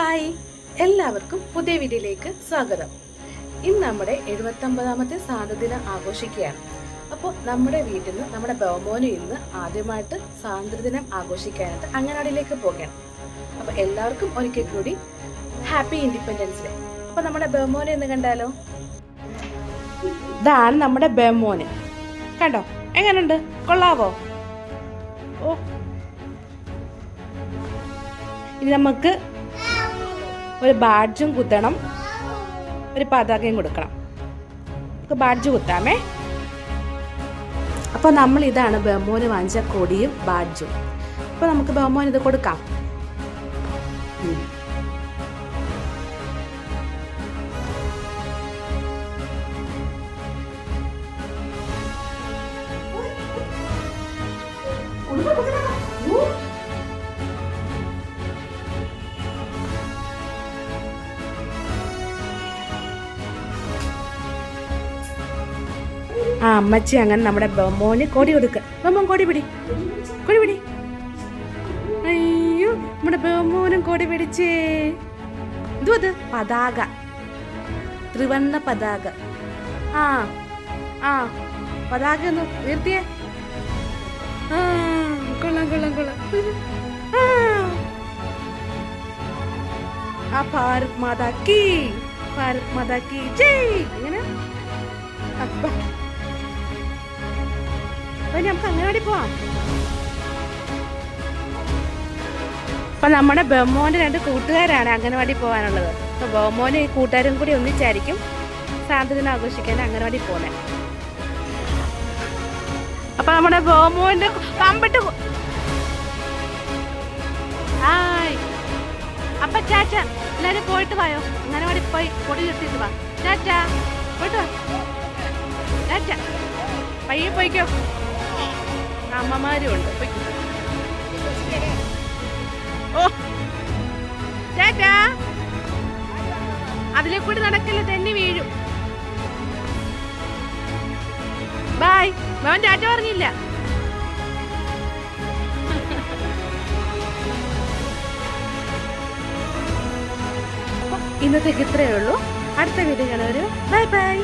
Hi. എല്ലാവർക്കും പുതിയ വീഡിയോയിലേക്ക് സ്വാഗതം. ഇന്ന് നമ്മുടെ എഴുപത്തൊമ്പതാമത്തെ സ്വാതന്ത്ര്യദിനം ആഘോഷിക്കുകയാണ്. അപ്പോൾ നമ്മുടെ വീട്ടിൽ നിന്ന് നമ്മുടെ ബഹുമോന് ഇന്ന് ആദ്യമായിട്ട് സ്വാതന്ത്ര്യദിനം ആഘോഷിക്കാനായിട്ട് അങ്ങനാടിയിലേക്ക് പോകണം അപ്പോൾ എല്ലാവർക്കും ഒരിക്കൽ കൂടി ഹാപ്പി ഇൻഡിപെൻഡൻസ് ഡേ. അപ്പോൾ നമ്മുടെ ബഹുമോനെ എന്ന് കണ്ടാലോ? ഇതാണ് നമ്മുടെ ബഹുമോന്. കണ്ടോ? എങ്ങനെയുണ്ട് കൊള്ളാവോ? ഓ. ഇനി നമുക്ക് ഒരു ബാഡ്ജും കുത്തണം. ഒരു പതാകയും കൊടുക്കണം. നമുക്ക് ബാഡ്ജ് കുത്താമേ. അപ്പോൾ നമ്മൾ ഇതാണ് ബഹ്മോന് വാങ്ങിച്ച കൊടിയും ബാഡ്ജും. അപ്പോൾ നമുക്ക് ബഹ്മോൻ ഇത് കൊടുക്കാം. ആ അമ്മച്ചി അങ്ങനെ നമ്മുടെ ബൊമ്മോന് കൊടി കൊടുക്കുക ബൊമ്മോൻ കൊടി പിടി. കൊടി പിടി. അയ്യോ നമ്മുടെ ബൊമ്മോനും കൊടി പിടിച്ചേ. എന്തോ അത് പതാക. ത്രിവർണ പതാക. ആ ആ പതാക ഒന്ന് ഉയർത്തിയേ. കൊള്ളാം കൊള്ളാം കൊള്ളാം. ആ ഭാരത് മാതാ കീ. ഭാരത് മാതാ കീ. ജയ്. അങ്ങനെ. അപ്പ. അപ്പൊ നമുക്ക് അങ്ങനാടി പോവാം. അപ്പൊ നമ്മുടെ ബഹ്മോന്റെ രണ്ട് കൂട്ടുകാരാണ് അംഗനവാടി പോകാനുള്ളത് അപ്പൊ ബഹ്മോന് കൂട്ടുകാരും കൂടി ഒന്നിച്ചായിരിക്കും സ്വാതന്ത്ര്യദിനം ആഘോഷിക്കാൻ അംഗനവാടി പോകുന്നത് അപ്പൊ നമ്മുടെ ബഹ്മോന്റെ ഹായ്. അപ്പൊ ചാച്ച എല്ലാരും പോയിട്ട് വായോ? അംഗനവാടി പോയി പൊടി നിർത്തിയിട്ട് വാ. ചാച്ച പോയിട്ട് വാ. ചാച്ച പയ്യെ പോയിക്കോ. അമ്മമാരും ഉണ്ട്. ഓ. ചേട്ടാ. അതിലെ കൂടി നടക്കല്ലേ തന്നെ വീഴും. ബായ് മോൻ ചാറ്റ പറഞ്ഞില്ല. ഇന്നത്തേക്ക് ഇത്രയേ ഉള്ളൂ. അടുത്ത വീഡിയോ കാണുവരും ബൈ ബൈ